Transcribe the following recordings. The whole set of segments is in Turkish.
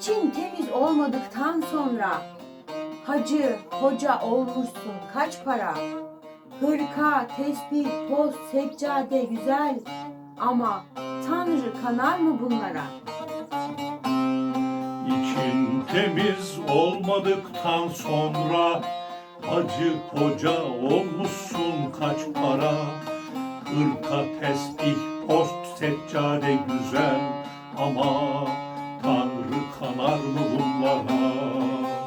İçin temiz olmadıktan sonra hacı, hoca olmuşsun kaç para? Hırka, tesbih, toz, seccade güzel ama Tanrı kanar mı bunlara? İçin temiz olmadıktan sonra Hacı hoca olmuşsun kaç para Hırka, tesbih, post, seccade güzel Ama kanar mı bunlara?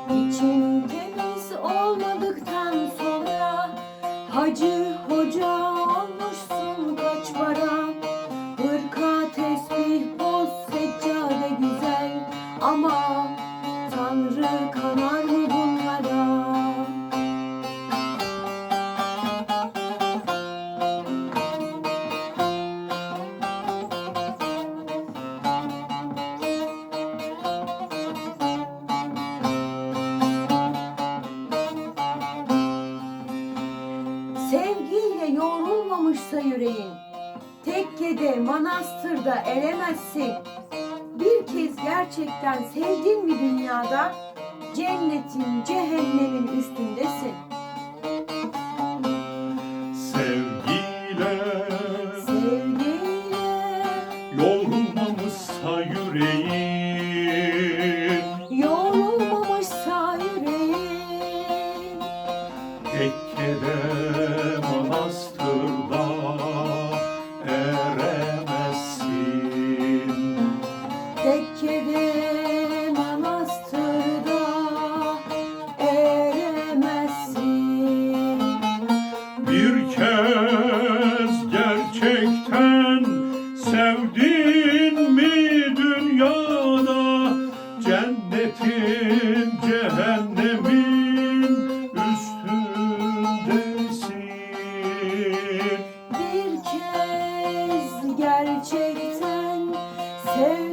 İçin temiz olmadıktan sonra Hacı hoca olmuşsun kaç para? Hırka, tesbih, boz, seccade güzel. Ama Tanrı kanar mı yoğrulmamışsa yüreğin. Tekkede, manastırda eremezsin. Bir kez gerçekten sevdin mi dünyada? Cennetin, cehennemin üstündesin Tekkede manastırda eremezsin. Tekkede, manastırda eremezsin. Bir kez gerçekten sevdin mi dünyada? Cennetin Bir kez gerçekten sevdin